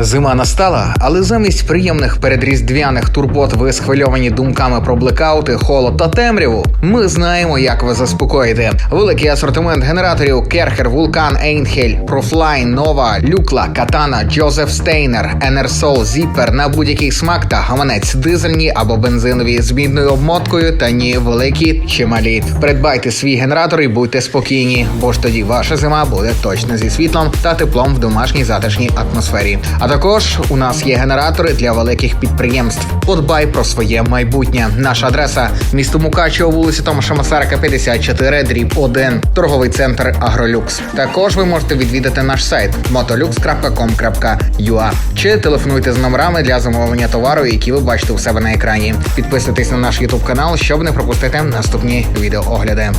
Зима настала, але замість приємних передріздвяних турбот ви схвильовані думками про блекаути, холод та темряву. Ми знаємо, як ви заспокоїти. Великий асортимент генераторів Керхер, Вулкан, Ейнхель, Профлайн, Нова, Люкла, Катана, Джозеф Стейнер, Енерсол, Зіппер на будь-який смак та гаманець дизельні або бензинові з мідною обмоткою та ні великі чи малі. Придбайте свій генератор і будьте спокійні, бо ж тоді ваша зима буде точно зі світлом та теплом в домашній затишній атмосфері. Також у нас є генератори для великих підприємств. Подбай про своє майбутнє. Наша адреса місто Мукачево, вулиця Томаша Масарика, 54, дріб 1, торговий центр Агролюкс. Також ви можете відвідати наш сайт motolux.com.ua чи телефонуйте з номерами для замовлення товару, які ви бачите у себе на екрані. Підписуйтесь на наш YouTube канал, щоб не пропустити наступні відеоогляди.